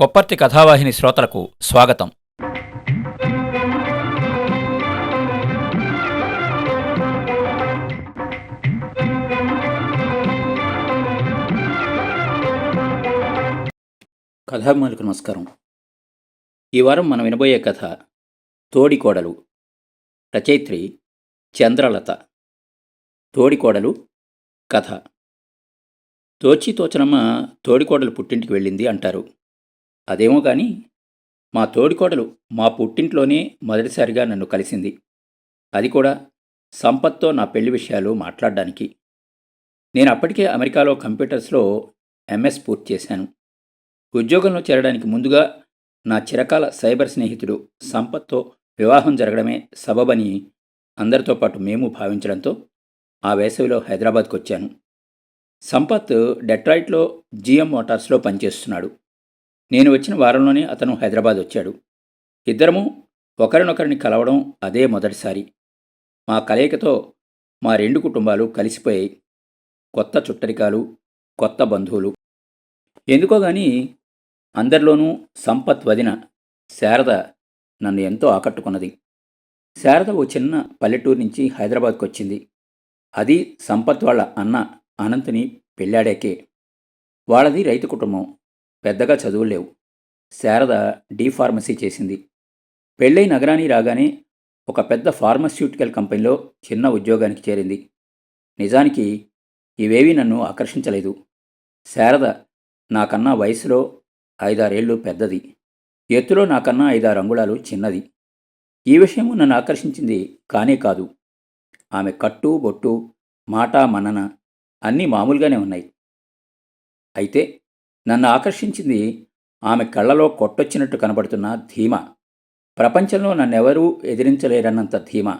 కొప్పర్తి కథావాహిని శ్రోతలకు స్వాగతం. కథాభిమానులకు నమస్కారం. ఈ వారం మనం వినబోయే కథ తోడికోడలు రచయిత్రి చంద్రలత. తోడికోడలు కథ. తోచి తోచనమ్మ తోడికోడలు పుట్టింటికి వెళ్ళింది అంటారు. అదేమో కానీ మా తోడికోడలు మా పుట్టింట్లోనే మొదటిసారిగా నన్ను కలిసింది. అది కూడా సంపత్తో నా పెళ్ళి విషయాలు మాట్లాడడానికి. నేను అప్పటికే అమెరికాలో కంప్యూటర్స్లో ఎంఎస్ పూర్తి చేశాను. ఉద్యోగంలో చేరడానికి ముందుగా నా చిరకాల సైబర్ స్నేహితుడు సంపత్తో వివాహం జరగడమే సబబని అందరితో పాటు మేము భావించడంతో ఆ వేసవిలో హైదరాబాద్కు వచ్చాను సంపత్ డెట్రాయిట్లో జిఎం మోటార్స్లో పనిచేస్తున్నాడు. నేను వచ్చిన వారంలోనే అతను హైదరాబాద్ వచ్చాడు. ఇద్దరము ఒకరినొకరిని కలవడం అదే మొదటిసారి. మా కలయికతో మా రెండు కుటుంబాలు కలిసిపోయాయి. కొత్త చుట్టరికాలు కొత్త బంధువులు. ఎందుకో గాని అందరిలోనూ సంపత్ వదిన శారద నన్ను ఎంతో ఆకట్టుకున్నది. శారద ఓ చిన్న పల్లెటూరు నుంచి హైదరాబాద్కు వచ్చింది. అది సంపత్ వాళ్ళ అన్న అనంతుని పెళ్ళాడాకే. వాళ్ళది రైతు కుటుంబం. పెద్దగా చదువులు లేవు. శారద డీ ఫార్మసీ చేసింది. పెళ్ళై నగరాన్ని రాగానే ఒక పెద్ద ఫార్మస్యూటికల్ కంపెనీలో చిన్న ఉద్యోగానికి చేరింది. నిజానికి ఇవేవీ నన్ను ఆకర్షించలేదు. శారద నాకన్నా వయసులో ఐదారేళ్ళు పెద్దది. ఎత్తులో నాకన్నా ఐదారు అంగుళాలు చిన్నది. ఈ విషయము నన్ను ఆకర్షించింది కానే కాదు. ఆమె కట్టు బొట్టు మాట మన్నన అన్నీ మామూలుగానే ఉన్నాయి. అయితే నన్ను ఆకర్షించింది ఆమె కళ్ళలో కొట్టొచ్చినట్టు కనబడుతున్న ధీమ. ప్రపంచంలో నన్నెవరూ ఎదిరించలేరన్నంత ధీమ.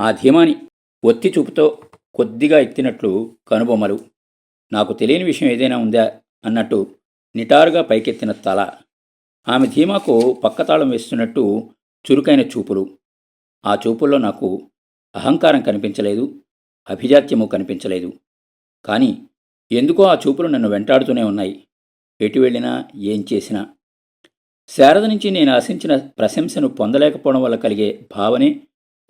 ఆ ధీమాని ఒత్తి చూపుతో కొద్దిగా ఎత్తినట్లు కనుబొమ్మలు. నాకు తెలియని విషయం ఏదైనా ఉందా అన్నట్టు నిటారుగా పైకెత్తిన తల. ఆమె ధీమాకు పక్కతాళం వేస్తున్నట్టు చురుకైన చూపులు. ఆ చూపుల్లో నాకు అహంకారం కనిపించలేదు అభిజాత్యము కనిపించలేదు. కానీ ఎందుకో ఆ చూపులు నన్ను వెంటాడుతూనే ఉన్నాయి. ఎటు వెళ్ళినా ఏం చేసినా. శారద నుంచి నేను ఆశించిన ప్రశంసను పొందలేకపోవడం వల్ల కలిగే భావనే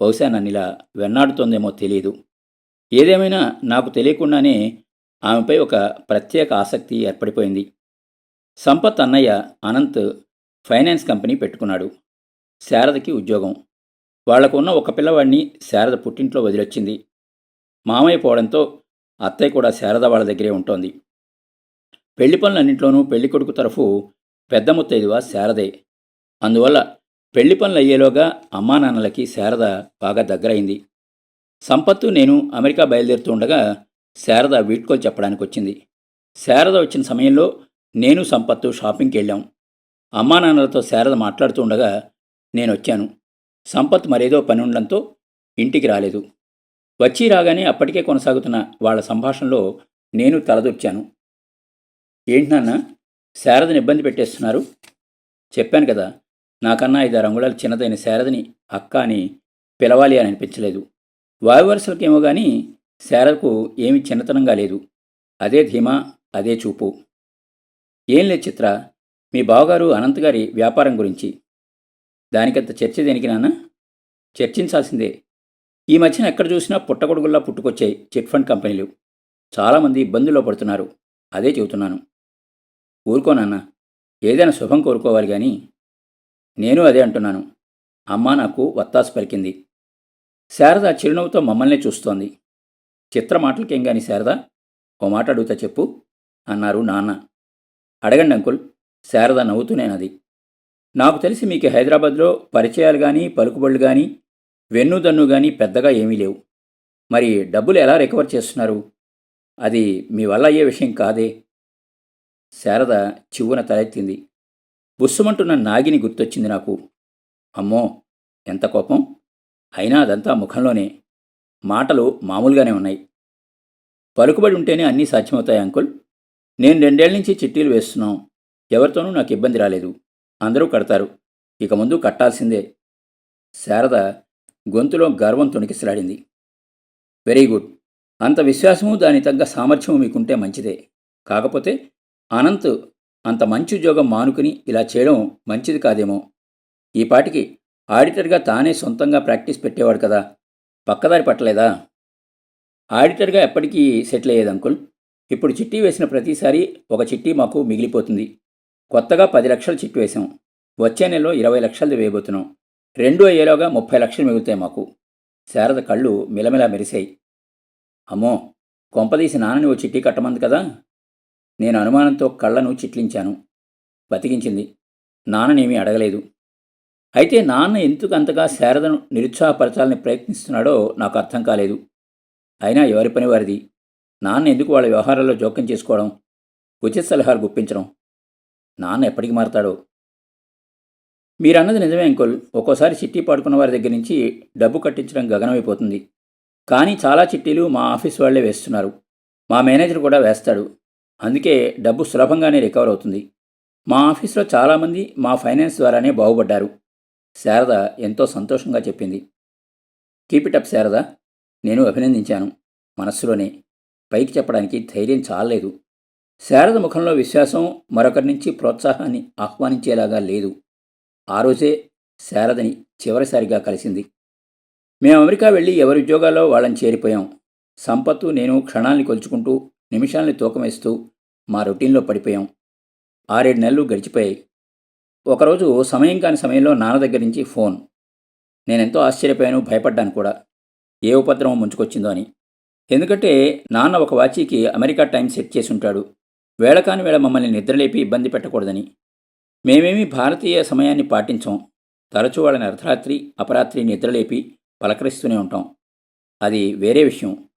బహుశా నన్నిలా వెన్నాడుతోందేమో తెలియదు ఏదేమైనా నాకు తెలియకుండానే ఆమెపై ఒక ప్రత్యేక ఆసక్తి ఏర్పడిపోయింది. సంపత్ అన్నయ్య అనంత్ ఫైనాన్స్ కంపెనీ పెట్టుకున్నాడు. శారదకి ఉద్యోగం. వాళ్ళకున్న ఒక పిల్లవాడిని శారద పుట్టింట్లో వదిలొచ్చింది. మామయ్య పోవడంతో అత్తయ్య కూడా శారద వాళ్ళ దగ్గరే ఉంటోంది. పెళ్ళి పనులన్నింటిలోనూ పెళ్ళి కొడుకు తరఫు పెద్ద ముత్తైదువ శారదే. అందువల్ల పెళ్ళి పనులు అయ్యేలోగా అమ్మా నాన్నలకి శారద బాగా దగ్గరైంది. సంపత్తు నేను అమెరికా బయలుదేరుతుండగా శారద వీడ్కోలు చెప్పడానికి వచ్చింది శారద వచ్చిన సమయంలో నేను సంపత్తు షాపింగ్కి వెళ్ళాం. అమ్మా నాన్నలతో శారద మాట్లాడుతూ ఉండగా నేను వచ్చాను సంపత్ మరేదో పని ఉండడంతో ఇంటికి రాలేదు. వచ్చి రాగానే అప్పటికే కొనసాగుతున్న వాళ్ళ సంభాషణలో నేను తలదొచ్చాను ఏంటి నాన్న? శారదని ఇబ్బంది పెట్టేస్తున్నారు? చెప్పాను కదా నాకన్నా ఐదారు అంగుళాలు చిన్నదైన శారదని అక్క అని పిలవాలి అని అనిపించలేదు. వాయువరుసలకేమో కానీ శారదకు ఏమీ చిన్నతనంగా లేదు. అదే ధీమా అదే చూపు. ఏం లేదు చిత్ర మీ బావగారు అనంత్ గారి వ్యాపారం గురించి. దానికంత చర్చ దేనికి నాన్న? చర్చించాల్సిందే. ఈ మధ్యన ఎక్కడ చూసినా పుట్టగొడుగుల్లా పుట్టుకొచ్చాయి చిట్ ఫండ్ కంపెనీలు. చాలామంది ఇబ్బందుల్లో పడుతున్నారు. అదే చెబుతున్నాను. ఊరుకోనన్న ఏదైనా శుభం కోరుకోవాలి కానీ నేను అదే అంటున్నాను. అమ్మ నాకు వత్తాసు పలికింది. శారద చిరునవ్వుతో మమ్మల్నే చూస్తోంది. చిత్ర మాటలకేం గాని శారద? ఓ మాట అడుగుతా చెప్పు అన్నారు నాన్న. అడగండి అంకుల్ శారద నవ్వుతూనేనది. నాకు తెలిసి మీకు హైదరాబాద్లో పరిచయాలు కానీ పలుకుబళ్ళు కానీ వెన్నుదన్ను కానీ పెద్దగా ఏమీ లేవు. మరి డబ్బులు ఎలా రికవర్ చేస్తున్నారు? అది మీ వల్ల అయ్యే విషయం కాదే. శారద చివ్వున తలెత్తింది. బుస్సుమంటున్న నాగిని గుర్తొచ్చింది నాకు. అమ్మో ఎంత కోపం. అయినా అదంతా ముఖంలోనే. మాటలు మామూలుగానే ఉన్నాయి. పలుకుబడి ఉంటేనే అన్నీ సాధ్యమవుతాయి అంకుల్? నేను రెండేళ్ళ నుంచి చిట్టీలు వేస్తున్నాం. ఎవరితోనూ నాకు ఇబ్బంది రాలేదు. అందరూ కడతారు. ఇక ముందు కట్టాల్సిందే. శారద గొంతులో గర్వం తొణికిసలాడింది. Very good. అంత విశ్వాసము దాని తగ్గ సామర్థ్యము మీకుంటే మంచిదే. కాకపోతే అనంత్ అంత మంచి ఉద్యోగం మానుకుని ఇలా చేయడం మంచిది కాదేమో. ఈ పాటికి ఆడిటర్గా తానే సొంతంగా ప్రాక్టీస్ పెట్టేవాడు కదా పక్కదారి పట్టలేదా? ఆడిటర్గా ఎప్పటికీ సెటిల్ అయ్యేది అంకుల్. ఇప్పుడు చిట్టి వేసిన ప్రతిసారి ఒక చిట్టి మాకు మిగిలిపోతుంది. కొత్తగా పది లక్షలు చిట్టి వేసాం వచ్చే నెలలో ఇరవై లక్షలది వేయబోతున్నాం. రెండు అయ్యేలోగా ముప్పై లక్షలు మిగులుతాయి మాకు. శారద కళ్ళు మిలమిలా మెరిశాయి. అమ్మో కొంపదీసి నాన్నని ఓ చిట్టి కట్టమంది కదా? నేను అనుమానంతో కళ్ళను చిట్లించాను. బతికించింది. నాన్ననేమీ అడగలేదు. అయితే నాన్న ఎందుకు అంతగా శారదను నిరుత్సాహపరచాలని ప్రయత్నిస్తున్నాడో నాకు అర్థం కాలేదు. అయినా ఎవరి పని వారిది? నాన్న ఎందుకు వాళ్ళ వ్యవహారాల్లో జోక్యం చేసుకోవడం? ఉచిత సలహాలు గుప్పించడం? నాన్న ఎప్పటికి మారతాడో? మీరన్నది నిజమే అంకుల్. ఒక్కోసారి చిట్టి పాడుకున్న వారి దగ్గర నుంచి డబ్బు కట్టించడం గగనమైపోతుంది. కానీ చాలా చిట్టీలు మా ఆఫీస్ వాళ్ళే వేస్తున్నారు. మా మేనేజర్ కూడా వేస్తాడు. అందుకే డబ్బు సులభంగానే రికవర్ అవుతుంది. మా ఆఫీస్లో చాలామంది మా ఫైనాన్స్ ద్వారానే బాగుపడ్డారు. శారద ఎంతో సంతోషంగా చెప్పింది. Keep it up Sharada. నేను అభినందించాను. మనస్సులోనే. పైకి చెప్పడానికి ధైర్యం చాలలేదు. శారద ముఖంలో విశ్వాసం మరొకరి నుంచి ప్రోత్సాహాన్ని ఆహ్వానించేలాగా లేదు. ఆ రోజే శారదని చివరిసారిగా కలిసింది. మేము అమెరికా వెళ్ళి ఎవరి ఉద్యోగాల్లో వాళ్ళని చేరిపోయాం. సంపత్తు నేను క్షణాల్ని కొలుచుకుంటూ నిమిషాల్ని తూకమేస్తూ మా రొటీన్లో పడిపోయాం. ఆరేడు నెలలు గడిచిపోయాయి. ఒకరోజు సమయం కాని సమయంలో నాన్న దగ్గర నుంచి ఫోన్. నేనెంతో ఆశ్చర్యపోయాను భయపడ్డాను కూడా. ఏ ఉపద్రవం ముంచుకొచ్చిందో అని. ఎందుకంటే నాన్న ఒక వాచీకి అమెరికా టైం సెట్ చేసి ఉంటాడు వేళ కాని వేళ మమ్మల్ని నిద్రలేపి ఇబ్బంది పెట్టకూడదని. మేమేమీ భారతీయ సమయాన్ని పాటించం. తరచూ వాళ్ళని అర్ధరాత్రి అపరాత్రి నిద్రలేపి పలకరిస్తూనే ఉంటాం. అది వేరే విషయం.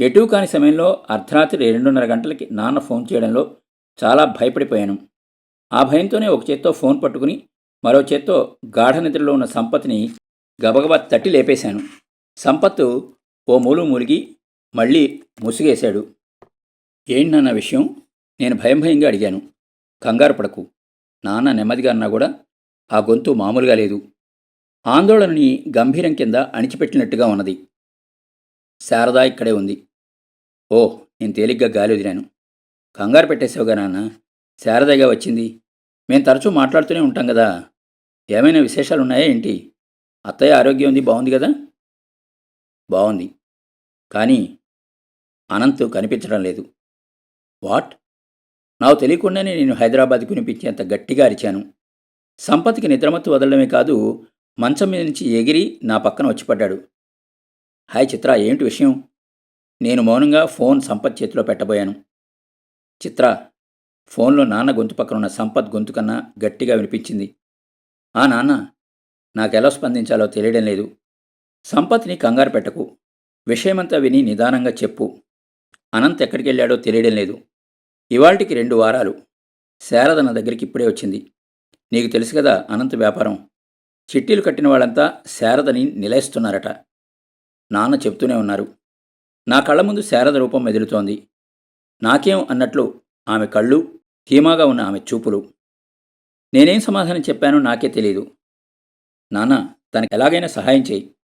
ఎటూ కాని సమయంలో అర్ధరాత్రి రెండున్నర గంటలకి నాన్న ఫోన్ చేయడంలో చాలా భయపడిపోయాను. ఆ భయంతోనే ఒక చేత్తో ఫోన్ పట్టుకుని మరో చేత్తో గాఢ నిద్రలో ఉన్న సంపత్ని గబగబా తట్టి లేపేశాను. సంపత్తు ఓ మూలు మూలిగి మళ్ళీ ముసుగేశాడు. ఏంటి నాన్న విషయం? నేను భయం భయంగా అడిగాను. కంగారు పడకు. నాన్న నెమ్మదిగా అన్నా కూడా ఆ గొంతు మామూలుగా లేదు. ఆందోళనని గంభీరం కింద అణిచిపెట్టినట్టుగా ఉన్నది. శారదా ఇక్కడే ఉంది. ఓ నేను తేలిగ్గా గాలి వదిలాను. కంగారు పెట్టేసావుగా నాన్న. శారదగా వచ్చింది. మేము తరచూ మాట్లాడుతూనే ఉంటాం కదా ఏమైనా విశేషాలు ఉన్నాయా ఏంటి? అత్తయ్య ఆరోగ్యం ఉంది బాగుంది కదా బాగుంది. కానీ అనంత్ కనిపించడం లేదు. వాట్? నాకు తెలియకుండానే నేను హైదరాబాద్కి వినిపించేంత గట్టిగా అరిచాను. సంపత్కి నిద్రమత్తు వదలడమే కాదు మంచం మీద నుంచి ఎగిరి నా పక్కన వచ్చి పడ్డాడు. హాయ్ చిత్ర ఏంటి విషయం? నేను మౌనంగా ఫోన్ సంపత్ చేతిలో పెట్టబోయాను. చిత్ర ఫోన్లో నాన్న గొంతు పక్కన ఉన్న సంపత్ గొంతు కన్నా గట్టిగా వినిపించింది. ఆ నాన్న నాకెలా స్పందించాలో తెలియడం లేదు. సంపత్ని కంగారు పెట్టకు. విషయమంతా విని నిదానంగా చెప్పు. అనంత్ ఎక్కడికి వెళ్ళాడో తెలియడం లేదు. ఇవాళకి రెండు వారాలు. శారద నా దగ్గరికి ఇప్పుడే వచ్చింది. నీకు తెలుసు కదా అనంత్ వ్యాపారం. చిట్టీలు కట్టిన వాళ్ళంతా శారదని నిలయిస్తున్నారట నాన్న చెప్తూనే ఉన్నారు. నా కళ్ళ ముందు శారద రూపం మెదులుతోంది. నాకేం అన్నట్లు ఆమె కళ్ళు ధీమాగా ఉన్న ఆమె చూపులు. నేనేం సమాధానం చెప్పానో నాకే తెలియదు నాన్న తనకి ఎలాగైనా సహాయం చేయి.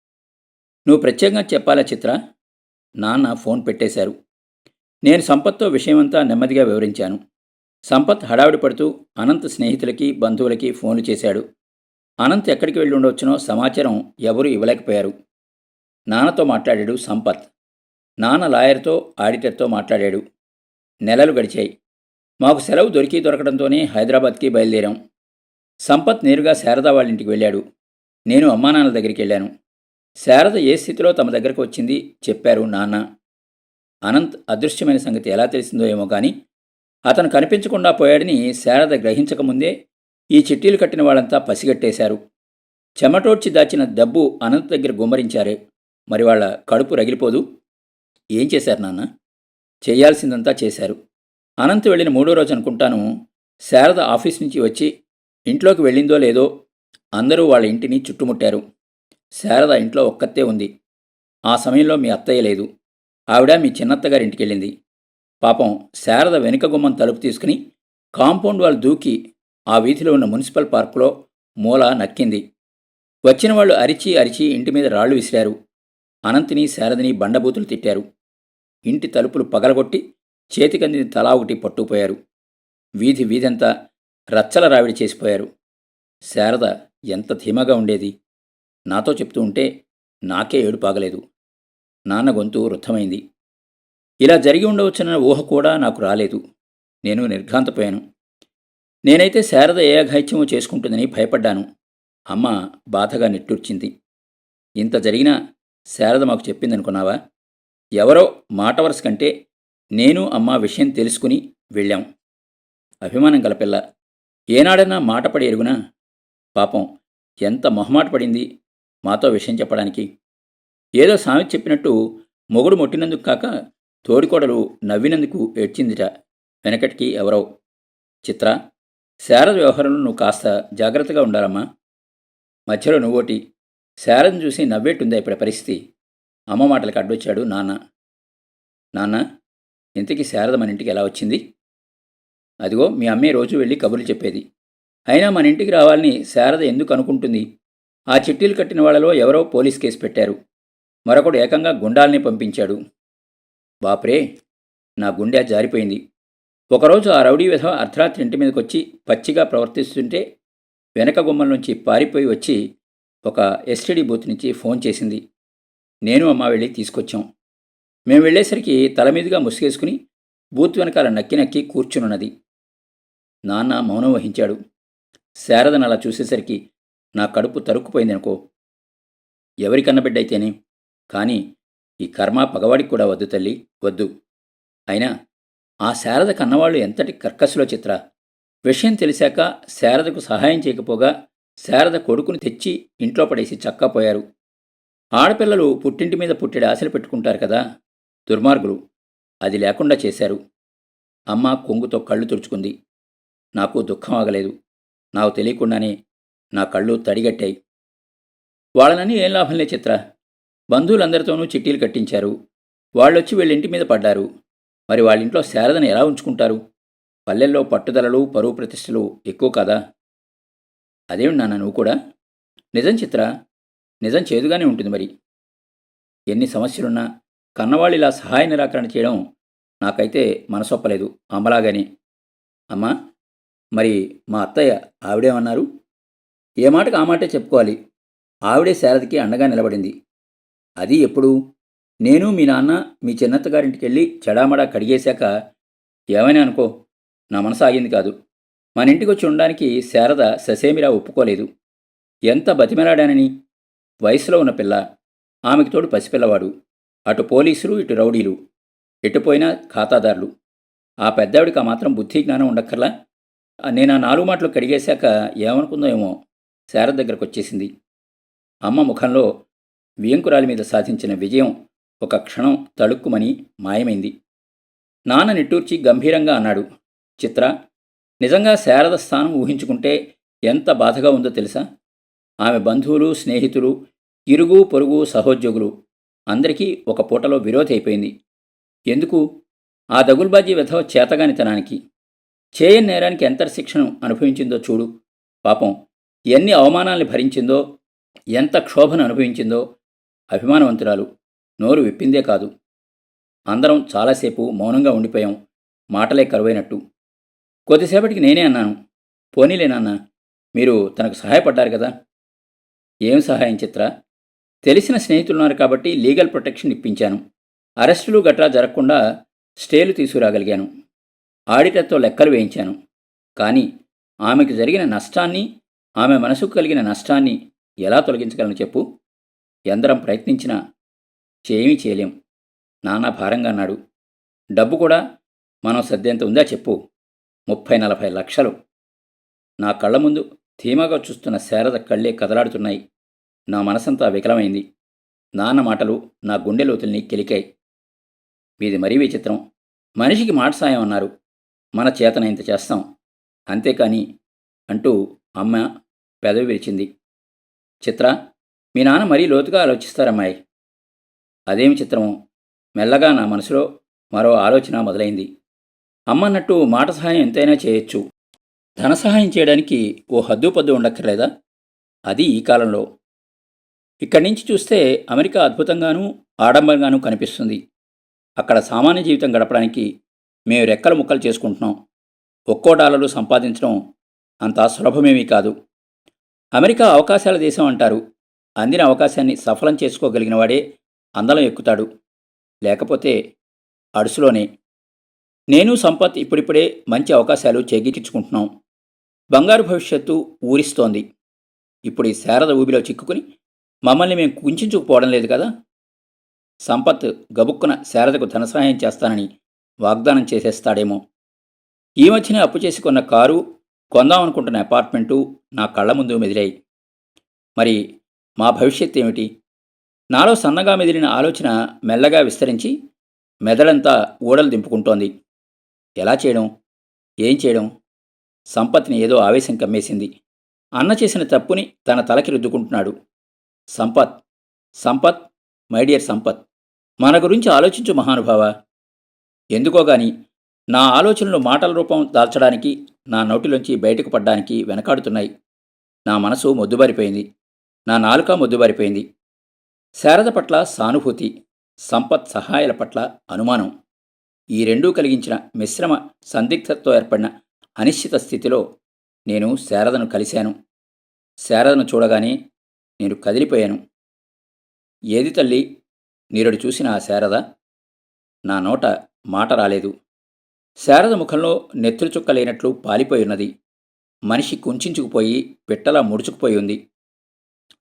నువ్వు ప్రత్యేకంగా చెప్పాలా చిత్ర? నాన్న ఫోన్ పెట్టేశారు. నేను సంపత్తో విషయమంతా నెమ్మదిగా వివరించాను. సంపత్ హడావిడి పడుతూ అనంత్ స్నేహితులకి బంధువులకి ఫోన్లు చేశాడు. అనంత్ ఎక్కడికి వెళ్ళి ఉండవచ్చునో సమాచారం ఎవరూ ఇవ్వలేకపోయారు. నాన్నతో మాట్లాడాడు సంపత్. నాన్న లాయర్తో ఆడిటర్తో మాట్లాడాడు. నెలలు గడిచాయి. మాకు సెలవు దొరికి దొరకడంతోనే హైదరాబాద్కి బయలుదేరాం. సంపత్ నేరుగా శారద వాళ్ళ ఇంటికి వెళ్ళాడు. నేను అమ్మానాన్నల దగ్గరికి వెళ్ళాను. శారద ఏ స్థితిలో తమ దగ్గరకు వచ్చింది చెప్పారు నాన్న. అనంత్ అదృశ్యమైన సంగతి ఎలా తెలిసిందో ఏమో కానీ అతను కనిపించకుండా పోయాడని శారద గ్రహించకముందే ఈ చిట్టీలు కట్టిన వాళ్ళంతా పసిగట్టేశారు. చెమటోడ్చి దాచిన డబ్బు అనంత్ దగ్గర గుమ్మరించారే. మరి వాళ్ళ కడుపు రగిలిపోదు. ఏం చేశారు నాన్న? చేయాల్సిందంతా చేశారు. అనంత్ వెళ్ళిన మూడో రోజు అనుకుంటాను శారద ఆఫీస్ నుంచి వచ్చి ఇంట్లోకి వెళ్ళిందో లేదో అందరూ వాళ్ళ ఇంటిని చుట్టుముట్టారు. శారద ఇంట్లో ఒక్కతే ఉంది. ఆ సమయంలో మీ అత్తయ్య లేదు. ఆవిడ మీ చిన్నత్తగారింటికెళ్ళింది వెళ్ళింది. పాపం శారద వెనుక గుమ్మం తలుపు తీసుకుని కాంపౌండ్ వాళ్ళు దూకి ఆ వీధిలో ఉన్న మున్సిపల్ పార్కులో మూల నక్కింది. వచ్చిన వాళ్ళు అరిచి అరిచి ఇంటి మీద రాళ్ళు విసిరారు. అనంతిని శారదని బండబూతులు తిట్టారు. ఇంటి తలుపులు పగలగొట్టి చేతికందిని తలా ఒకటి పట్టుకుపోయారు. వీధి వీధంతా రచ్చల రావిడి చేసిపోయారు. శారద ఎంత ధీమాగా ఉండేది? నాతో చెప్తూ ఉంటే నాకే ఏడు పాగలేదు నాన్న గొంతు వృద్ధమైంది ఇలా జరిగి ఉండవచ్చున్న ఊహ కూడా నాకు రాలేదు. నేను నిర్ఘాంతపోయాను. నేనైతే శారద ఏ అఘాయిత్యమో చేసుకుంటుందని భయపడ్డాను. అమ్మ బాధగా నిట్టూర్చింది. ఇంత జరిగినా శారద మాకు చెప్పిందనుకున్నావా? ఎవరో మాట వరుస కంటే నేను అమ్మ విషయం తెలుసుకుని వెళ్ళాం. అభిమానం గల పిల్ల. ఏనాడన్నా మాట పడి ఎరుగునా? పాపం ఎంత మొహమాట పడింది మాతో విషయం చెప్పడానికి. ఏదో సామెత చెప్పినట్టు మొగుడు మొట్టినందుకు కాక తోడికోడలు నవ్వినందుకు ఏడ్చిందిట వెనకటికి ఎవరో. చిత్ర శారద వ్యవహారంలో నువ్వు కాస్త జాగ్రత్తగా ఉండాలమ్మా. మధ్యలో నువ్వోటి శారదను చూసి నవ్వేట్టుందా ఇప్పుడు పరిస్థితి? అమ్మ మాటలకు అడ్డొచ్చాడు నాన్న. నాన్న ఇంతకీ శారద మన ఇంటికి ఎలా వచ్చింది? అదిగో మీ అమ్మే రోజు వెళ్ళి కబుర్లు చెప్పేది. అయినా మన ఇంటికి రావాలని శారద ఎందుకు అనుకుంటుంది? ఆ చిట్టీలు కట్టిన వాళ్ళలో ఎవరో పోలీస్ కేసు పెట్టారు. మరొకడు ఏకంగా గుండాల్ని పంపించాడు. బాప్రే నా గుండె జారిపోయింది. ఒకరోజు ఆ రౌడీ విధవ అర్ధరాత్రి ఇంటి మీదకొచ్చి పచ్చిగా ప్రవర్తిస్తుంటే వెనక గుమ్మల నుంచి పారిపోయి వచ్చి ఒక ఎస్టీడీ బూత్ నుంచి ఫోన్ చేసింది. నేను అమ్మ వెళ్ళి తీసుకొచ్చాం. మేము వెళ్ళేసరికి తల మీదుగా ముసుగేసుకుని బూత్ వెనకాల నక్కి నక్కి కూర్చునున్నది. నాన్న మౌనం వహించాడు. శారదను అలా చూసేసరికి నా కడుపు తరుక్కుపోయింది అనుకో ఎవరి కన్నబిడ్డైతేనే కానీ ఈ కర్మ పగవాడికి కూడా వద్దు తల్లి వద్దు. అయినా ఆ శారద కన్నవాళ్ళు ఎంతటి కర్కశలో చిత్ర. విషయం తెలిసాక శారదకు సహాయం చేయకపోగా శారద కొడుకుని తెచ్చి ఇంట్లో పడేసి చక్కపోయారు ఆడపిల్లలు పుట్టింటి మీద పుట్టెడు ఆశలు పెట్టుకుంటారు కదా? దుర్మార్గులు. అది లేకుండా చేశారు. అమ్మ కొంగుతో కళ్ళు తుడుచుకుంది. నాకు దుఃఖం ఆగలేదు. నాకు తెలియకుండానే నా కళ్ళు తడిగట్టాయి. వాళ్ళనని ఏం లాభంలే చిత్ర? బంధువులందరితోనూ చిట్టీలు కట్టించారు. వాళ్ళొచ్చి వీళ్ళ ఇంటి మీద పడ్డారు. మరి వాళ్ళ ఇంట్లో శారదను ఎలా ఉంచుకుంటారు? పల్లెల్లో పట్టుదలలు పరువు ప్రతిష్టలు ఎక్కువ కదా? అదేమిటి నాన్న నువ్వు కూడా? నిజం చిత్ర? నిజం చేదుగానే ఉంటుంది మరి. ఎన్ని సమస్యలున్నా కన్నవాళ్ళు ఇలా సహాయ నిరాకరణ చేయడం నాకైతే మనసొప్పలేదు అమ్మలాగానే. అమ్మా మరి మా అత్తయ్య ఆవిడేమన్నారు ఏ మాటకు ఆ మాటే చెప్పుకోవాలి. ఆవిడే శారదకి అండగా నిలబడింది. అది ఎప్పుడు? నేను మీ నాన్న మీ చిన్నత్తగారింటికి వెళ్ళి చెడామడా కడిగేశాక ఏమైనా అనుకో నా మనసు ఆగింది కాదు. మన ఇంటికి వచ్చి ఉండడానికి శారద ససేమిరా ఒప్పుకోలేదు. ఎంత బతిమెలాడానని? వయసులో ఉన్న పిల్ల ఆమెకు తోడు పసిపిల్లవాడు అటు పోలీసులు ఇటు రౌడీలు ఎటుపోయినా ఖాతాదారులు. ఆ పెద్దావిడికి ఆ మాత్రం బుద్ధి జ్ఞానం ఉండక్కర్లా? నేను ఆ నాలుగు మాటలు కడిగేశాక ఏమనుకుందో ఏమో శారద దగ్గరకు వచ్చేసింది అమ్మ ముఖంలో వియంకురాలి మీద సాధించిన విజయం ఒక క్షణం తళుక్కుమని మాయమైంది. నాన్న నిట్టూర్చి గంభీరంగా అన్నాడు చిత్ర నిజంగా శారద స్థానం ఊహించుకుంటే ఎంత బాధగా ఉందో తెలుసా? ఆమె బంధువులు స్నేహితులు ఇరుగు పొరుగు సహోద్యోగులు అందరికీ ఒక పూటలో విరోధి అయిపోయింది. ఎందుకు? ఆ దగుల్బాజీ విధవ చేతగానితనానికి. చేయని నేరానికి ఎంత శిక్షను అనుభవించిందో చూడు. పాపం ఎన్ని అవమానాల్ని భరించిందో ఎంత క్షోభను అనుభవించిందో అభిమానవంతురాలు నోరు విప్పిందే కాదు. అందరం చాలాసేపు మౌనంగా ఉండిపోయాం మాటలే కరువైనట్టు. కొద్దిసేపటికి నేనే అన్నాను. పోనీలే నాన్న మీరు తనకు సహాయపడ్డారు కదా. ఏం సహాయం చిత్ర? తెలిసిన స్నేహితులున్నారు కాబట్టి లీగల్ ప్రొటెక్షన్ ఇప్పించాను. అరెస్టులు గట్రా జరగకుండా స్టేలు తీసుకురాగలిగాను. ఆడిటర్తో లెక్కలు వేయించాను. కానీ ఆమెకు జరిగిన నష్టాన్ని ఆమె మనసుకు కలిగిన నష్టాన్ని ఎలా తొలగించగలను చెప్పు? ఎందరం ప్రయత్నించినా చేమీ చేయలేం. నాన్న భారంగా అన్నాడు. డబ్బు కూడా మనం సర్దేంత ఉందా చెప్పు. ముప్పై నలభై లక్షలు. నా కళ్ళ ముందు ధీమాగా చూస్తున్న శారద కళ్ళే కదలాడుతున్నాయి. నా మనసంతా వికలమైంది. నాన్న మాటలు నా గుండె లోతుల్ని కెలికాయి. మీది మరీ విచిత్రం. మనిషికి మాట సాయం అన్నారు. మన చేతన ఇంత చేస్తాం. అంతేకాని అంటూ అమ్మ పెదవి విరిచింది. చిత్ర మీ నాన్న మరీ లోతుగా ఆలోచిస్తారమ్మాయి. అదేమి చిత్రమో? మెల్లగా నా మనసులో మరో ఆలోచన మొదలైంది. అమ్మన్నట్టు మాట సహాయం ఎంతైనా చేయొచ్చు. ధన సహాయం చేయడానికి ఓ హద్దు పద్దు ఉండక్కర్లేదా? అది ఈ కాలంలో. ఇక్కడి నుంచి చూస్తే అమెరికా అద్భుతంగానూ ఆడంబరంగానూ కనిపిస్తుంది. అక్కడ సామాన్య జీవితం గడపడానికి మేము రెక్కల ముక్కలు చేసుకుంటున్నాం. ఒక్కో డాలర్లు సంపాదించడం అంత సులభమేమీ కాదు. అమెరికా అవకాశాల దేశం అంటారు. అందిన అవకాశాన్ని సఫలం చేసుకోగలిగిన వాడే అందలం ఎక్కుతాడు. లేకపోతే అడుసులోనే నేను సంపత్ ఇప్పుడిప్పుడే మంచి అవకాశాలు చేగిచ్చుకుంటున్నాం బంగారు భవిష్యత్తు ఊరిస్తోంది. ఇప్పుడు ఈ శారద ఊబిలో చిక్కుకుని మమ్మల్ని మేము కుంచుకుపోవడం లేదు కదా? సంపత్ గబుక్కున శారదకు ధన సహాయం చేస్తానని వాగ్దానం చేసేస్తాడేమో. ఈ మధ్యనే అప్పు చేసుకున్న కారు కొందామనుకుంటున్న అపార్ట్మెంటు నా కళ్ళ ముందు మెదిలాయి. మరి మా భవిష్యత్ ఏమిటి? నాలో సన్నగా మెదిలిన ఆలోచన మెల్లగా విస్తరించి మెదడంతా ఊడలు దింపుకుంటోంది. ఎలా చేయడం? ఏం చేయడం? సంపత్ని ఏదో ఆవేశం కమ్మేసింది. అన్న చేసిన తప్పుని తన తలకి రుద్దుకుంటున్నాడు. సంపత్ సంపత్ మై డియర్ సంపత్ మన గురించి ఆలోచించు మహానుభావ. ఎందుకోగాని నా ఆలోచనలు మాటల రూపం దాల్చడానికి నా నోటిలోంచి బయటకు పడ్డానికి వెనకాడుతున్నాయి. నా మనసు మొద్దుబారిపోయింది. నా నాలుక మొద్దుబారిపోయింది. శారద పట్ల సానుభూతి సంపత్ సహాయాల పట్ల అనుమానం. ఈ రెండూ కలిగించిన మిశ్రమ సందిగ్ధతతో ఏర్పడిన అనిశ్చిత స్థితిలో నేను శారదను కలిశాను. శారదను చూడగానే నేను కదిలిపోయాను. ఏది తల్లి? నీరుడు చూసిన ఆ శారద? నా నోట మాట రాలేదు. శారద ముఖంలో నెత్తురు చుక్క లేనట్లు పాలిపోయినది మనిషి కుంచుకుపోయి పిట్టలా ముడుచుకుపోయి ఉంది.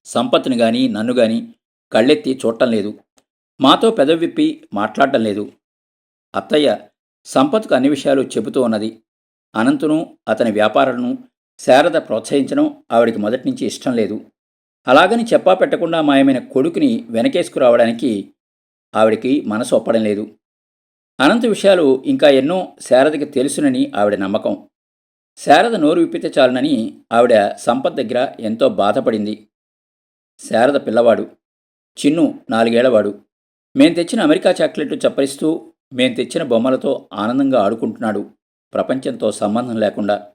సంపత్ని గాని నన్ను గాని కళ్ళెత్తి చూడటం లేదు. మాతో పెదవిప్పి మాట్లాడటం లేదు. అత్తయ్య సంపత్కు అన్ని విషయాలు చెబుతూ ఉన్నది. అనంతును అతని వ్యాపారాలను శారద ప్రోత్సహించడం ఆవిడికి మొదటి నుంచి ఇష్టం లేదు. అలాగని చెప్పా పెట్టకుండా మాయమైన కొడుకుని వెనకేసుకురావడానికి ఆవిడికి మనసు ఒప్పడం లేదు. అనంత విషయాలు ఇంకా ఎన్నో శారదకి తెలుసునని ఆవిడ నమ్మకం. శారద నోరు విప్పితే చాలునని ఆవిడ సంపత్ దగ్గర ఎంతో బాధపడింది. శారద పిల్లవాడు. చిన్ను నాలుగేళ్ళవాడు. మేం తెచ్చిన అమెరికా చాక్లెట్లు చప్పరిస్తూ మేం తెచ్చిన బొమ్మలతో ఆనందంగా ఆడుకుంటున్నాడు. ప్రపంచంతో సంబంధం లేకుండా.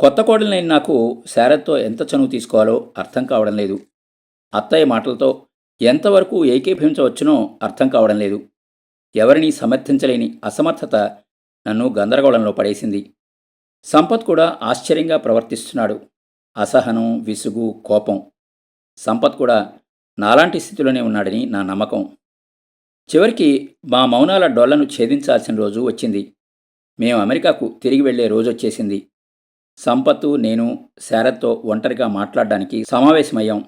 కొత్త కోడలైన నాకు శారద్తో ఎంత చనువు తీసుకోవాలో అర్థం కావడం లేదు. అత్తయ్య మాటలతో ఎంతవరకు ఏకీభవించవచ్చునో అర్థం కావడం లేదు. ఎవరినీ సమర్థించలేని అసమర్థత నన్ను గందరగోళంలో పడేసింది. సంపత్ కూడా ఆశ్చర్యంగా ప్రవర్తిస్తున్నాడు. అసహనం విసుగు కోపం. సంపత్ కూడా నాలాంటి స్థితిలోనే ఉన్నాడని నా నమ్మకం. చివరికి మా మౌనాల డొల్లను ఛేదించాల్సిన రోజు వచ్చింది. మేము అమెరికాకు తిరిగి వెళ్ళే రోజు వచ్చేసింది. సంపత్తు నేను శారద్తో ఒంటరిగా మాట్లాడడానికి సమావేశమయ్యాం.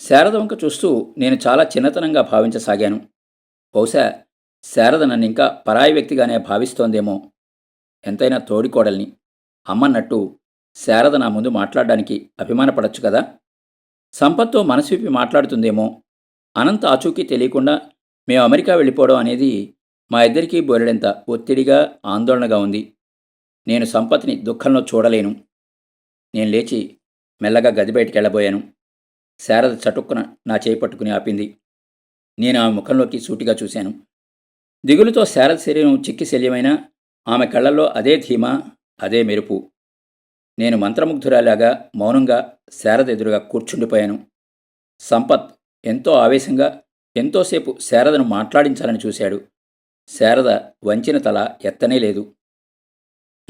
శారద వంక చూస్తూ నేను చాలా చిన్నతనంగా భావించసాగాను. బహుశా శారద నన్ను ఇంకా పరాయి వ్యక్తిగానే భావిస్తోందేమో. ఎంతైనా తోడికోడల్ని. అమ్మన్నట్టు శారద నా ముందు మాట్లాడడానికి అభిమానపడచ్చు కదా? సంపత్తో మనసు విప్పి మాట్లాడుతుందేమో. అనంత ఆచూకీ తెలియకుండా మేము అమెరికా వెళ్ళిపోవడం అనేది మా ఇద్దరికీ బోరెడంత ఒత్తిడిగా ఆందోళనగా ఉంది. నేను సంపత్ని దుఃఖంలో చూడలేను. నేను లేచి మెల్లగా గది బయటికి వెళ్ళబోయాను. శారద చటుక్కున నా చేయి పట్టుకుని ఆపింది. నేను ఆమె ముఖంలోకి సూటిగా చూశాను. దిగులుతో శారద శరీరం చిక్కిశల్యమైన ఆమె కళ్ళల్లో అదే ధీమా అదే మెరుపు. నేను మంత్రముగ్ధురాలాగా మౌనంగా శారద ఎదురుగా కూర్చుండిపోయాను. సంపత్ ఎంతో ఆవేశంగా ఎంతోసేపు శారదను మాట్లాడించాలని చూశాడు. శారద వంచిన తల ఎత్తనే లేదు.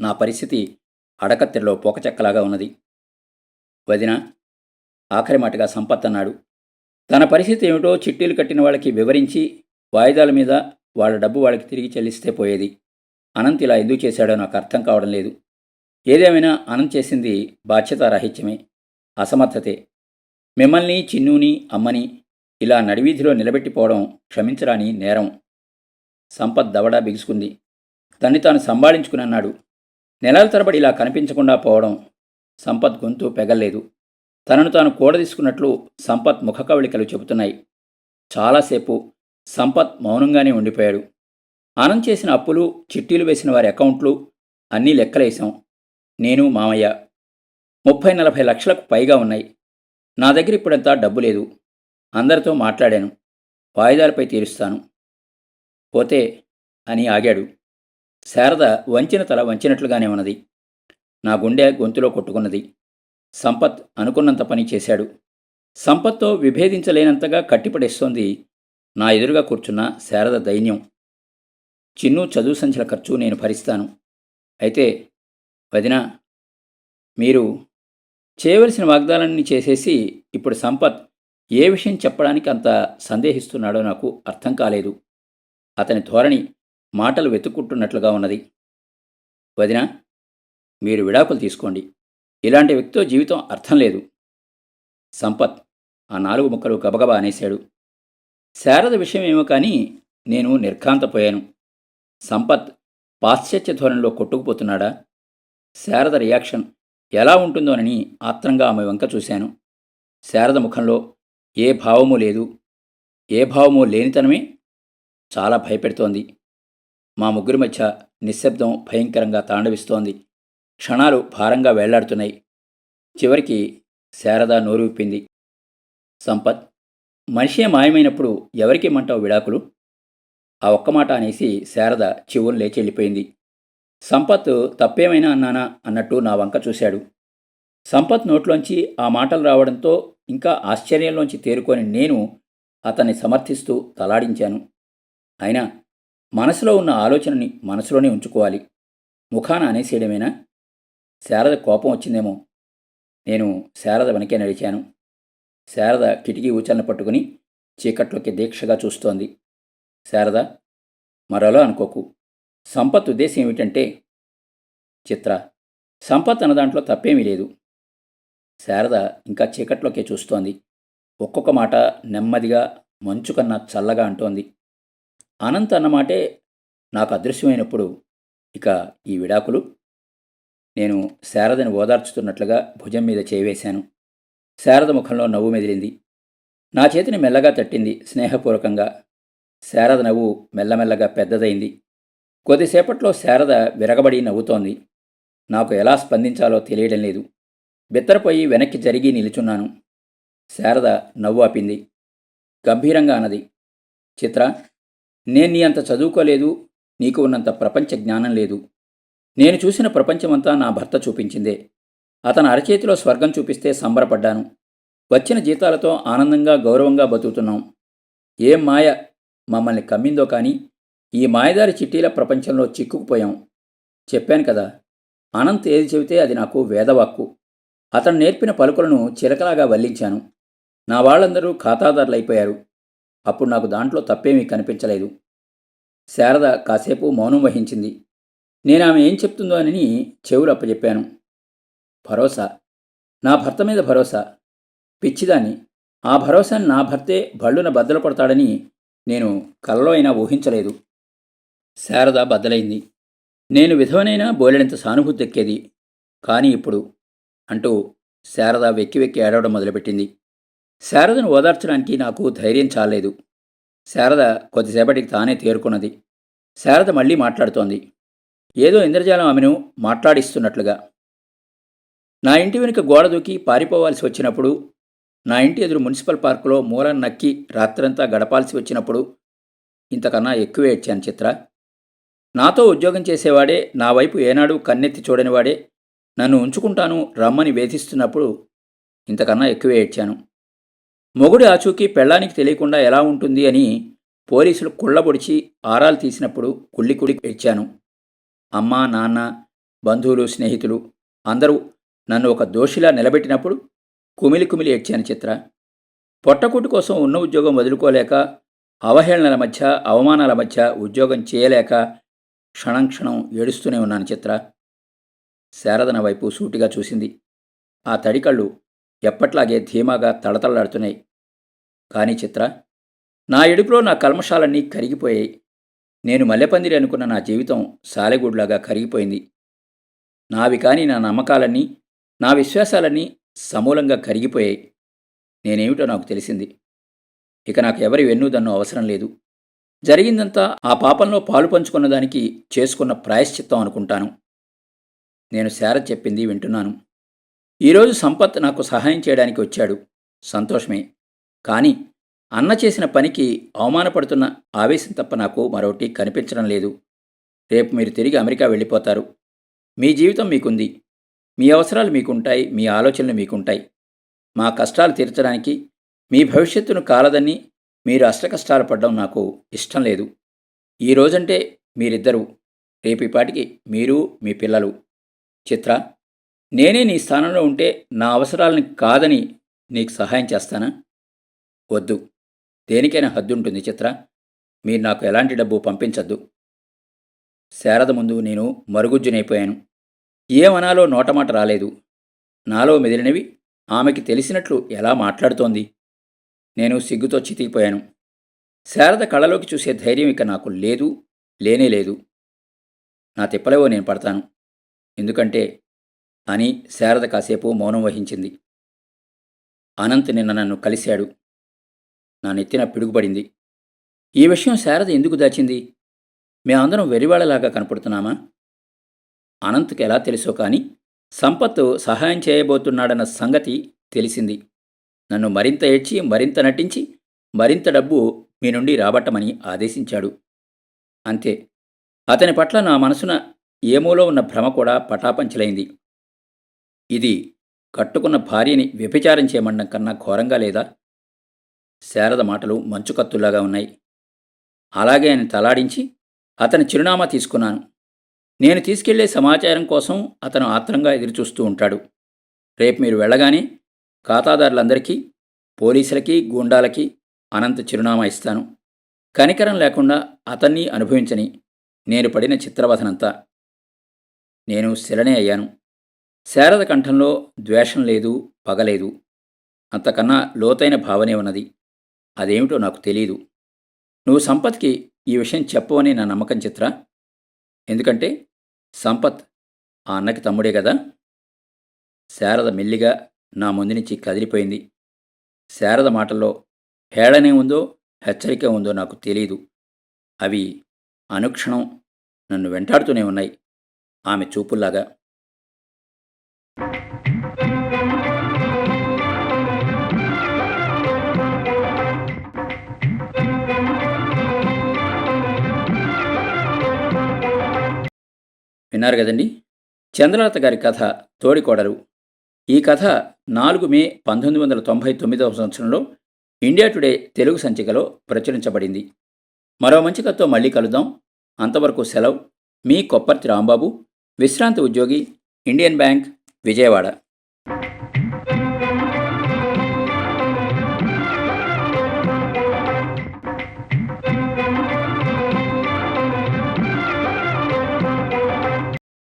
నా పరిస్థితి అడకత్తెరలో పోకచెక్కలాగా ఉన్నది. వదిన ఆఖరి మాటగా సంపత్ అన్నాడు. తన పరిస్థితి ఏమిటో చిట్టీలు కట్టిన వాళ్ళకి వివరించి వాయిదాల మీద వాళ్ళ డబ్బు వాళ్ళకి తిరిగి చెల్లిస్తే పోయేది. అనంత్ ఇలా ఎందుకు చేశాడో నాకు అర్థం కావడం లేదు. ఏదేమైనా అనంత్ చేసింది బాధ్యతారాహిత్యమే అసమర్థతే. మిమ్మల్ని చిన్నుని అమ్మని ఇలా నడివీధిలో నిలబెట్టిపోవడం క్షమించరాని నేరం. సంపత్ దవడా బిగుసుకుంది. తన్ని తాను సంభాళించుకుని అన్నాడు నెలల తరబడి ఇలా కనిపించకుండా పోవడం సంపత్ గొంతు పెగల్లేదు. తనను తాను కూడదీసుకున్నట్లు సంపత్ ముఖకవళికలు చెబుతున్నాయి. చాలాసేపు సంపత్ మౌనంగానే ఉండిపోయాడు. ఆనంద్ చేసిన అప్పులు చిట్టీలు వేసిన వారి అకౌంట్లు అన్నీ లెక్కలేశాం. నేను మామయ్య. ముప్పై నలభై లక్షలకు పైగా ఉన్నాయి. నా దగ్గర ఇప్పుడంతా డబ్బు లేదు. అందరితో మాట్లాడాను. వాయిదాలపై తీరుస్తాను. పోతే అని ఆగాడు. శారద వంచిన తల వంచినట్లుగానే ఉన్నది. నా గుండె గొంతులో కొట్టుకున్నది. సంపత్ అనుకున్నంత పని చేశాడు. సంపత్తో విభేదించలేనంతగా కట్టిపడేస్తోంది నా ఎదురుగా కూర్చున్న శారద దైన్యం. చిన్ను చదువు సంచల ఖర్చు నేను భరిస్తాను. అయితే వదినా మీరు చేయవలసిన వాగ్దానాన్ని చేసేసి ఇప్పుడు సంపత్ ఏ విషయం చెప్పడానికి అంత సందేహిస్తున్నాడో నాకు అర్థం కాలేదు. అతని ధోరణి మాటలు వెతుక్కుంటున్నట్లుగా ఉన్నది. వదినా మీరు విడాకులు తీసుకోండి. ఇలాంటి వ్యక్తితో జీవితం అర్థం లేదు. సంపత్ ఆ నాలుగు ముక్కలు గబగబా అనేశాడు. శారద విషయం ఏమో కానీ నేను నిర్ఘాంతపోయాను. సంపత్ పాశ్చాత్య ధోరణిలో కొట్టుకుపోతున్నాడా? శారద రియాక్షన్ ఎలా ఉంటుందోనని ఆత్రంగా ఆమె వంక చూశాను. శారద ముఖంలో ఏ భావము లేదు. ఏ భావము లేనితనమే చాలా భయపెడుతోంది. మా ముగ్గురి మధ్య నిశ్శబ్దం భయంకరంగా తాండవిస్తోంది. క్షణాలు భారంగా వేళ్ళాడుతున్నాయి. చివరికి శారద నోరు విప్పింది. సంపత్ మనిషే మాయమైనప్పుడు ఎవరికి మంటావు విడాకులు? ఆ ఒక్క మాట అనేసి శారద చివును లేచి వెళ్ళిపోయింది సంపత్ తప్పేమైనా అన్నానా? అన్నట్టు నా వంక చూశాడు. సంపత్ నోట్లోంచి ఆ మాటలు రావడంతో ఇంకా ఆశ్చర్యంలోంచి తేరుకొని నేను అతన్ని సమర్థిస్తూ తలాడించాను. అయినా మనసులో ఉన్న ఆలోచనని మనసులోనే ఉంచుకోవాలి. ముఖాన అనేసేయడమేనా? శారద కోపం వచ్చిందేమో. నేను శారద వెనకే నడిచాను. శారద కిటికీ ఊచలను పట్టుకుని చీకట్లోకి దీక్షగా చూస్తోంది. శారద మరోలో అనుకోకు. సంపత్ ఉద్దేశం ఏమిటంటే చిత్ర సంపత్ అన్న దాంట్లో తప్పేమీ లేదు. శారద ఇంకా చీకట్లోకే చూస్తోంది. ఒక్కొక్క మాట నెమ్మదిగా మంచు కన్నా చల్లగా అంటోంది. అనంత్ అన్నమాటే నాకు అదృశ్యమైనప్పుడు ఇక ఈ విడాకులు. నేను శారదని ఓదార్చుతున్నట్లుగా భుజం మీద చేవేశాను శారద ముఖంలో నవ్వు మెదిలింది. నా చేతిని మెల్లగా తట్టింది స్నేహపూర్వకంగా. శారద నవ్వు మెల్లమెల్లగా పెద్దదైంది. కొద్దిసేపట్లో శారద విరగబడి నవ్వుతోంది. నాకు ఎలా స్పందించాలో తెలియడం లేదు. బిత్తరపోయి వెనక్కి జరిగి నిలుచున్నాను. శారద నవ్వు ఆపింది గంభీరంగా అన్నది. చిత్ర నేను నీ అంత చదువుకోలేదు. నీకు ఉన్నంత ప్రపంచ జ్ఞానం లేదు. నేను చూసిన ప్రపంచమంతా నా భర్త చూపించిందే. అతను అరచేతిలో స్వర్గం చూపిస్తే సంబరపడ్డాను. వచ్చిన జీతాలతో ఆనందంగా గౌరవంగా బతుకుతున్నాం. ఏం మాయ మమ్మల్ని కమ్మిందో కానీ ఈ మాయదారి చిట్టీల ప్రపంచంలో చిక్కుకుపోయాం. చెప్పాను కదా అనంత్ ఏది చెబితే అది నాకు వేదవాక్కు. అతను నేర్పిన పలుకులను చిలకలాగా వల్లించాను. నా వాళ్ళందరూ ఖాతాదారులైపోయారు. అప్పుడు నాకు దాంట్లో తప్పేమీ కనిపించలేదు. శారద కాసేపు మౌనం వహించింది. నేను ఆమె ఏం చెప్తుందో అని చెవులు అప్పచెప్పాను భరోసా. నా భర్త మీద భరోసా. పిచ్చిదాన్ని. ఆ భరోసాని నా భర్తే బళ్ళున బద్దలు కొడతాడని నేను కలలో అయినా ఊహించలేదు. శారద బద్దలైంది. నేను విధవనైనా బోలెడంత సానుభూతి ఎక్కేది కానీ ఇప్పుడు అంటూ శారద వెక్కి వెక్కి ఏడవడం మొదలుపెట్టింది. శారదను ఓదార్చడానికి నాకు ధైర్యం చాలేదు శారద కొద్దిసేపటికి తానే తేరుకున్నది. శారద మళ్ళీ మాట్లాడుతోంది. ఏదో ఇంద్రజాలం ఆమెను మాట్లాడిస్తున్నట్లుగా. నా ఇంటి వెనుక గోడ దూకి పారిపోవాల్సి వచ్చినప్పుడు నా ఇంటి ఎదురు మున్సిపల్ పార్కులో మూలం నక్కి రాత్రంతా గడపాల్సి వచ్చినప్పుడు ఇంతకన్నా ఎక్కువే ఇచ్చాను చిత్ర. నాతో ఉద్యోగం చేసేవాడే నా వైపు ఏనాడు కన్నెత్తి చూడనివాడే నన్ను ఉంచుకుంటాను రమ్మని వేధిస్తున్నప్పుడు ఇంతకన్నా ఎక్కువే ఏడ్చాను. మొగుడి ఆచూకీ పెళ్ళానికి తెలియకుండా ఎలా ఉంటుంది అని పోలీసులు కుళ్ళబొడిచి ఆరాలు తీసినప్పుడు కుళ్ళికుడి ఏడ్చాను. అమ్మ నాన్న బంధువులు స్నేహితులు అందరూ నన్ను ఒక దోషిలా నిలబెట్టినప్పుడు కుమిలి కుమిలి ఏడ్చాను చిత్ర. పొట్టకూటి కోసం ఉన్న ఉద్యోగం వదులుకోలేక అవహేళనల మధ్య అవమానాల మధ్య ఉద్యోగం చేయలేక క్షణం క్షణం ఏడుస్తూనే ఉన్నాను చిత్ర. శారదన వైపు సూటిగా చూసింది. ఆ తడికళ్ళు ఎప్పట్లాగే ధీమాగా తడతళ్ళాడుతున్నాయి కానీ చిత్ర నా ఎడుపులో నా కల్మషాలన్నీ కరిగిపోయాయి. నేను మల్లెపందిరి అనుకున్న నా జీవితం సాలెగూడ్లాగా కరిగిపోయింది. నావి కాని నా నమ్మకాలన్నీ నా విశ్వాసాలన్నీ సమూలంగా కరిగిపోయాయి. నేనేమిటో నాకు తెలిసింది. ఇక నాకు ఎవరి వెన్నుదన్ను అవసరం లేదు. జరిగిందంతా ఆ పాపంలో పాలు పంచుకున్న దానికి చేసుకున్న ప్రాయశ్చిత్తం అనుకుంటాను. నేను శారద్ చెప్పింది వింటున్నాను. ఈరోజు సంపత్ నాకు సహాయం చేయడానికి వచ్చాడు. సంతోషమే. కానీ అన్న చేసిన పనికి అవమానపడుతున్న ఆవేశం తప్ప నాకు మరొకటి కనిపించడం లేదు. రేపు మీరు తిరిగి అమెరికా వెళ్ళిపోతారు. మీ జీవితం మీకుంది. మీ అవసరాలు మీకుంటాయి. మీ ఆలోచనలు మీకుంటాయి. మా కష్టాలు తీర్చడానికి మీ భవిష్యత్తును కాలదని మీరు అష్టకష్టాలు పడడం నాకు ఇష్టం లేదు. ఈ రోజంటే మీరిద్దరూ రేపిపాటికి మీరు మీ పిల్లలు. చిత్ర నేనే నీ స్థానంలో ఉంటే నా అవసరాలని కాదని నీకు సహాయం చేస్తానా? వద్దు. దేనికైనా హద్దుంటుంది చిత్ర. మీరు నాకు ఎలాంటి డబ్బు పంపించద్దు. శారద ముందు నేను మరుగుజ్జునైపోయాను. ఏమనాలో నోటమాట రాలేదు. నాలో మెదిలినవి ఆమెకి తెలిసినట్లు ఎలా మాట్లాడుతోంది? నేను సిగ్గుతో చితికిపోయాను. శారద కళలోకి చూసే ధైర్యం ఇక నాకు లేదు లేనే లేదు. నా తిప్పలేవో నేను పడతాను. ఎందుకంటే అని శారద కాసేపు మౌనం వహించింది. అనంత్ నిన్న నన్ను కలిశాడు. నా నెత్తిన పిడుగుపడింది. ఈ విషయం శారద ఎందుకు దాచింది? మేమందరం వెరివాళ్ళలాగా కనపడుతున్నామా? అనంత్కి ఎలా తెలుసో కానీ సంపత్ సహాయం చేయబోతున్నాడన్న సంగతి తెలిసింది. నన్ను మరింత ఏడ్చి మరింత నటించి మరింత డబ్బు మీ నుండి రాబట్టమని ఆదేశించాడు. అంతే. అతని పట్ల నా మనసున ఏమోలో ఉన్న భ్రమ కూడా పటాపంచలైంది. ఇది కట్టుకున్న భార్యని వ్యభిచారం చేయమండం కన్నా ఘోరంగా లేదా? శారద మాటలు మంచుకత్తులాగా ఉన్నాయి. అలాగే ఆయన తలాడించి అతని చిరునామా తీసుకున్నాను. నేను తీసుకెళ్ళే సమాచారం కోసం అతను ఆత్రంగా ఎదురుచూస్తూ ఉంటాడు. రేపు మీరు వెళ్ళగానే ఖాతాదారులందరికీ పోలీసులకి గూండాలకి అనంత చిరునామా ఇస్తాను. కనికరం లేకుండా అతన్ని అనుభవించని నేను పడిన చిత్రవధనంతా నేను శిలనే అయ్యాను. శారద కంఠంలో ద్వేషం లేదు పగలేదు అంతకన్నా లోతైన భావనే ఉన్నది. అదేమిటో నాకు తెలియదు నువ్వు సంపత్కి ఈ విషయం చెప్పవని నా నమ్మకం చిత్ర. ఎందుకంటే సంపత్ ఆ అన్నకి తమ్ముడే కదా? శారద మెల్లిగా నా ముందు నుంచి కదిలిపోయింది. శారద మాటల్లో హేళనే ఉందో హెచ్చరిక ఉందో నాకు తెలియదు అవి అనుక్షణం నన్ను వెంటాడుతూనే ఉన్నాయి. ఆమె చూపుల్లాగా. విన్నారు కదండి? చంద్రలత గారి కథ తోడికోడలు. ఈ కథ నాలుగు మే పంతొమ్మిది వందల తొంభై తొమ్మిదవ సంవత్సరంలో ఇండియా టుడే తెలుగు సంచికలో ప్రచురించబడింది. మరో మంచి కథతో మళ్ళీ కలుద్దాం. అంతవరకు సెలవు. మీ కొప్పర్తి రాంబాబు. విశ్రాంతి ఉద్యోగి ఇండియన్ బ్యాంక్ విజయవాడ.